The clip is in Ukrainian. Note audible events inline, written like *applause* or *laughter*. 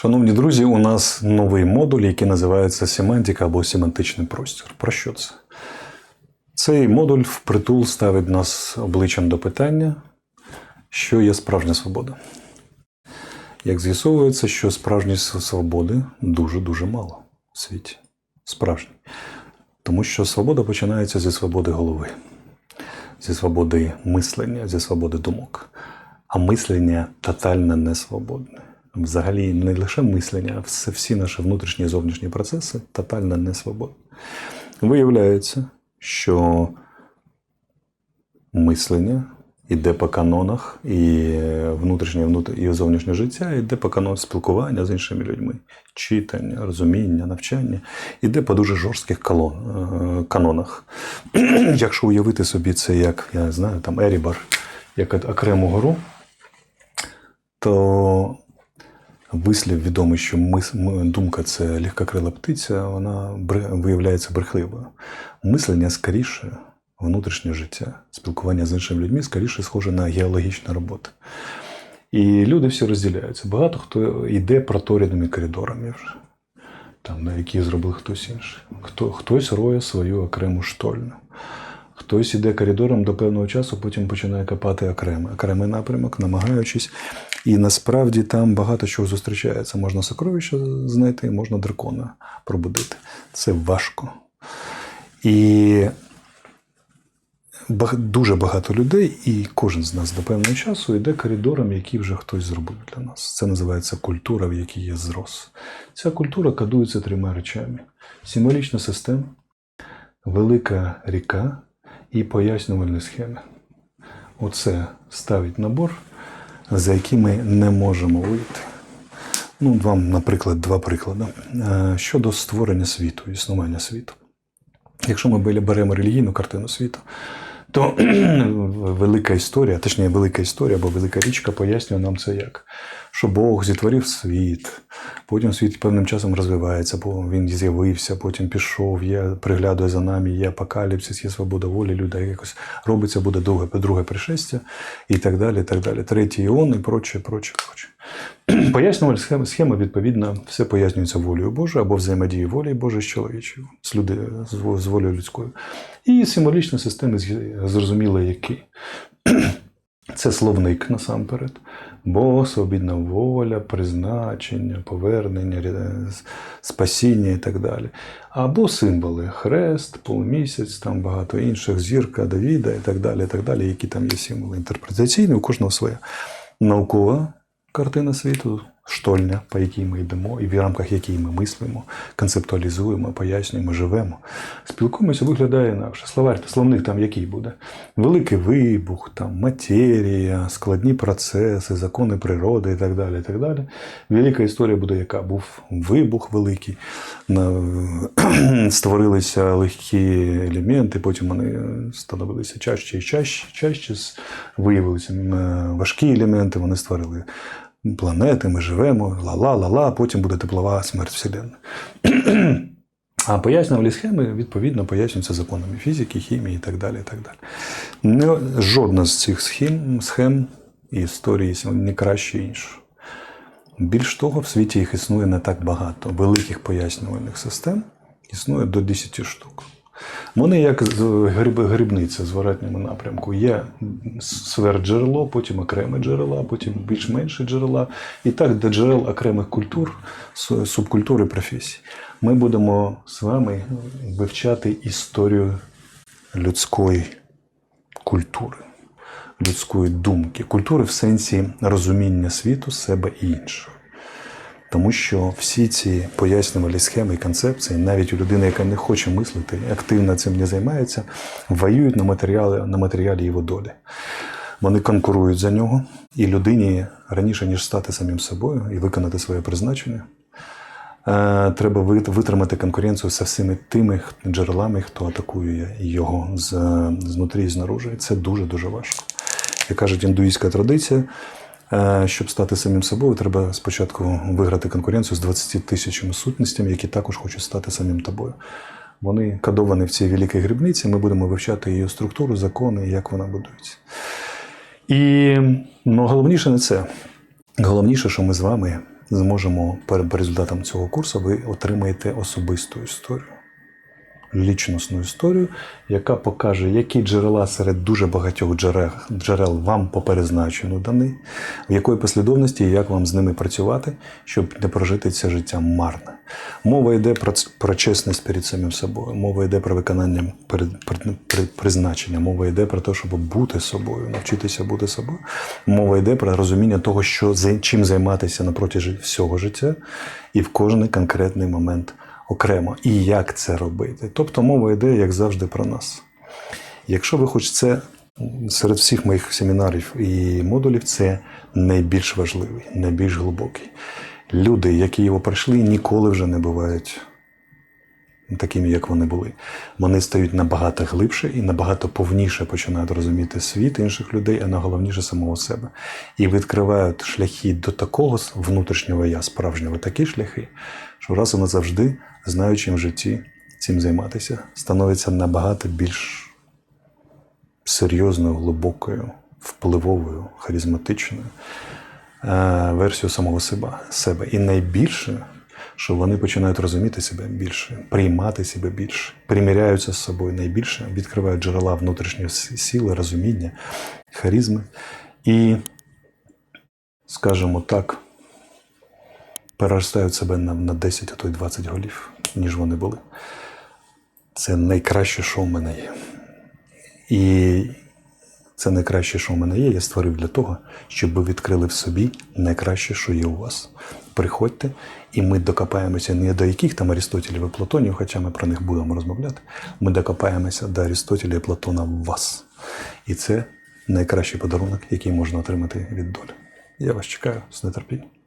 Шановні друзі, у нас новий модуль, який називається семантика або семантичний простір. Про що це? Цей модуль впритул ставить нас обличчям до питання, що є справжня свобода. Як з'ясовується, що справжньої свободи дуже-дуже мало в світі. Справжній. Тому що свобода починається зі свободи голови, зі свободи мислення, зі свободи думок. А мислення тотально несвободне. Взагалі, не лише мислення, а все- всі наші внутрішні і зовнішні процеси тотально несвободні. Виявляється, що мислення іде по канонах, і внутрішнє і зовнішнє життя іде по канонах спілкування з іншими людьми, читання, розуміння, навчання, іде по дуже жорстких колон, е, канонах. *clears throat* Якщо уявити собі це як, я не знаю, там Ерібар, як окрему гору, то вислів відомий, що мис, думка це легкокрила птиця, вона виявляється брехливою. Мислення скоріше, внутрішнє життя, спілкування з іншими людьми скоріше схоже на геологічну роботу. І люди всі розділяються. Багато хто йде протореними коридорами вже, там, на які зробив хтось інший. Хто, хтось роє свою окрему штольню. Хтось іде коридором до певного часу, потім починає копати окремий, окремий напрямок, намагаючись. І насправді там багато чого зустрічається. Можна сокровища знайти, можна дракона пробудити. Це важко. І дуже багато людей, і кожен з нас до певного часу йде коридором, який вже хтось зробив для нас. Це називається культура, в якій є зрос. Ця культура кодується трьома речами: символічна система, велика ріка і пояснювальні схеми. Оце ставить набор, за які ми не можемо вийти. Ну, вам, наприклад, два приклади. Е, Щодо створення світу, існування світу. Якщо ми беремо релігійну картину світу, то *clears throat* велика історія, точніше, велика історія або велика річка пояснює нам це як. Що Бог зітворив світ, потім світ певним часом розвивається, бо він з'явився, потім пішов, є, приглядує за нами, є апокаліпсис, є свобода волі, людей якось робиться, буде друге, друге пришестя і так далі. так далі. Третій іон і проче, проче, проче. *clears throat* Пояснювальна схема, схема, відповідно, все пояснюється волею Божою або взаємодією волі Божої з чоловічою, з, люди, з, волею людською. І символічні системи з- зрозуміло, які. *clears throat* Це словник насамперед. Бог, свобідна воля, призначення, повернення, спасіння і так далі. Або символи хрест, полумісяць, там багато інших, зірка Давіда і так далі, і так далі, які там є символи інтерпретаційні, у кожного своя. Наукова картина світу, штольня, по якій ми йдемо, і в рамках якої ми мислимо, концептуалізуємо, пояснюємо, живемо. Спілкуємося, виглядає інакше. Словарь, словник там який буде? Великий вибух, там, матерія, складні процеси, закони природи і так далі. І так далі. Велика історія буде, яка був вибух великий, *clears throat* створилися легкі елементи, потім вони становилися чаще і чаще, чаще виявилися важкі елементи, вони створили планети, ми живемо, ла-ла-ла-ла, потім буде теплова смерть Вселенної. А пояснювальні схеми, відповідно, пояснюються законами фізики, хімії і так далі. І так далі. Не, жодна з цих схем, схем і історії не краще іншої. Більш того, в світі їх існує не так багато. Великих пояснювальних систем існує до 10 штук. Вони як з- гриб, грибниця в зворотньому напрямку. Є сверхджерело, потім окреме джерела, потім більш-менші джерела. І так до джерел окремих культур, су- субкультур і професій. Ми будемо з вами вивчати історію людської культури, людської думки, культури в сенсі розуміння світу, себе і іншого. Тому що всі ці пояснювальні схеми і концепції, навіть у людини, яка не хоче мислити, активно цим не займається, воюють на матеріалі, на матеріалі його долі. Вони конкурують за нього, і людині раніше, ніж стати самим собою і виконати своє призначення, е, треба витримати конкуренцію з всіми тими джерелами, хто атакує його з, знутрі і знаружи. Це дуже-дуже важко. Як кажуть, індуїзька традиція, е, щоб стати самим собою, треба спочатку виграти конкуренцію з 20 тисячами сутностями, які також хочуть стати самим тобою. Вони кодовані в цій великій грибниці. Ми будемо вивчати її структуру, закони, як вона будується. І ну, головніше не це. Головніше, що ми з вами зможемо по результатам цього курсу ви отримаєте особисту історію. Лічностну історію, яка покаже, які джерела серед дуже багатьох джерел, джерел вам по перезначенню дані, в якої послідовності і як вам з ними працювати, щоб не прожити це життя марно. Мова йде про, про чесність перед самим собою, мова йде про виконання призначення, мова йде про те, щоб бути собою, навчитися бути собою. Мова йде про розуміння того, що чим займатися на протязі всього життя і в кожний конкретний момент окремо. І як це робити. Тобто мова йде, як завжди, про нас. Якщо ви хочете, це серед всіх моїх семінарів і модулів, це найбільш важливий, найбільш глибокий. Люди, які його пройшли, ніколи вже не бувають такими, як вони були. Вони стають набагато глибше і набагато повніше починають розуміти світ інших людей, а найголовніше самого себе. І відкривають шляхи до такого внутрішнього я, справжнього, такі шляхи, що раз і назавжди, знаючи в житті цим займатися, становиться набагато більш серйозною, глибокою, впливовою, харизматичною е, версією самого себе. І найбільше, що вони починають розуміти себе більше, приймати себе більше, приміряються з собою найбільше, відкривають джерела внутрішньої сили, розуміння, харизми. І, скажімо так, переростають себе на, на 10, а то й 20 голів, ніж вони були. Це найкраще, що в мене є. І це найкраще, що в мене є, я створив для того, щоб ви відкрили в собі найкраще, що є у вас. Приходьте, і ми докопаємося не до яких там Арістотелів і Платонів, хоча ми про них будемо розмовляти. Ми докопаємося до Арістотеля і Платона в вас. І це найкращий подарунок, який можна отримати від долі. Я вас чекаю з нетерпінням.